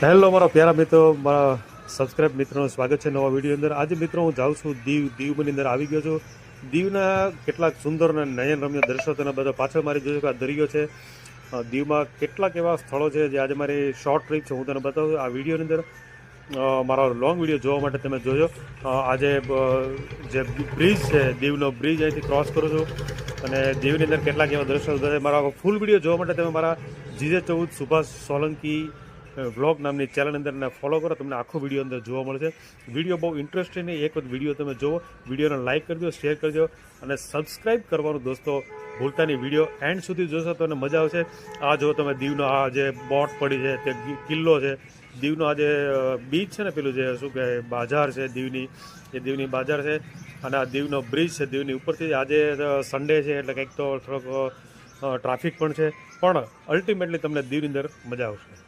Hello, મારા પ્યારા મિત્રો, મારા સબસ્ક્રાઇબ મિત્રોનું સ્વાગત છે નવા વીડિયો અંદર. આજે મિત્રો હું જાઉં છું દીવ, દીવની અંદર આવી ગયો છું. દીવના કેટલાક સુંદર અને નયન રમ્ય દ્રશ્યો તેના બધા પાછળ મારી જોયું કે આ દરિયો છે. દીવમાં કેટલાક એવા સ્થળો છે જે આજે મારી શોર્ટ ટ્રીપ છે, હું તને બતાવું આ વિડીયોની અંદર મારો લોંગ વીડિયો જોવા માટે તમે જોજો. આજે જે બ્રિજ છે, દીવનો બ્રિજ અહીંથી ક્રોસ કરું છું. અને દીવની અંદર કેટલાક એવા દ્રશ્યો મારા ફૂલ વીડિયો જોવા માટે તમે મારા જીજે ચૌદ, સુભાષ સોલંકી વ્લોગ નામની ચેનલ અંદર ફોલો કરો, તમને આખો વીડિયો અંદર જોવા મળશે. વીડિયો બહુ ઇન્ટરેસ્ટિંગ એક વખત વીડિયો તમે જુઓ વિડીયોને લાઇક કરજો શેર કરજો અને સબસ્ક્રાઇબ કરવાનું દોસ્તો ભૂલતા વીડિયો એન્ડ સુધી જોશો તો મજા આવશે. આ જો તમે દીવનો આ જે બોટ પડી છે, તે કિલ્લો છે. દીવનો આ જે બીચ છે ને પેલું જે શું કહે બાજાર છે દીવની, એ દીવની બાજાર છે અને આ દીવનો બ્રિજ છે દીવની ઉપરથી આજે સન્ડે છે એટલે કંઈક તો થોડોક ટ્રાફિક પણ છે. પણ અલ્ટિમેટલી તમને દીવની અંદર મજા આવશે.